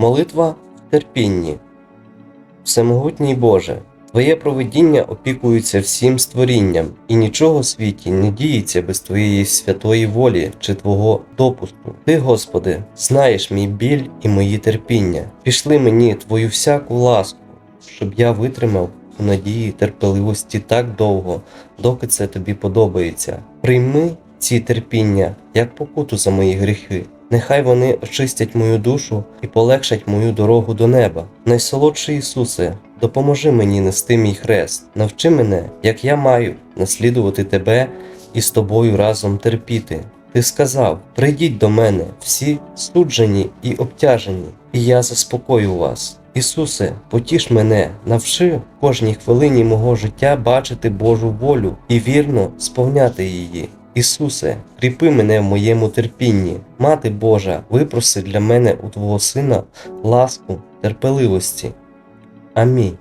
Молитва в терпінні. Всемогутній Боже, Твоє провидіння опікується всім створінням, і нічого в світі не діється без Твоєї святої волі чи Твого допуску. Ти, Господи, знаєш мій біль і мої терпіння. Пішли мені Твою всяку ласку, щоб я витримав у надії терпеливості так довго, доки це тобі подобається. Прийми ці терпіння як покуту за мої гріхи. Нехай вони очистять мою душу і полегшать мою дорогу до неба. Найсолодший Ісусе, допоможи мені нести мій хрест, навчи мене, як я маю наслідувати Тебе і з тобою разом терпіти. Ти сказав: прийдіть до мене, всі суджені і обтяжені, і я заспокою вас. Ісусе, потіш мене, навчи в кожній хвилині мого життя бачити Божу волю і вірно сповняти її. Ісусе, кріпи мене в моєму терпінні. Мати Божа, випроси для мене у Твого Сина ласку терпеливості. Амінь.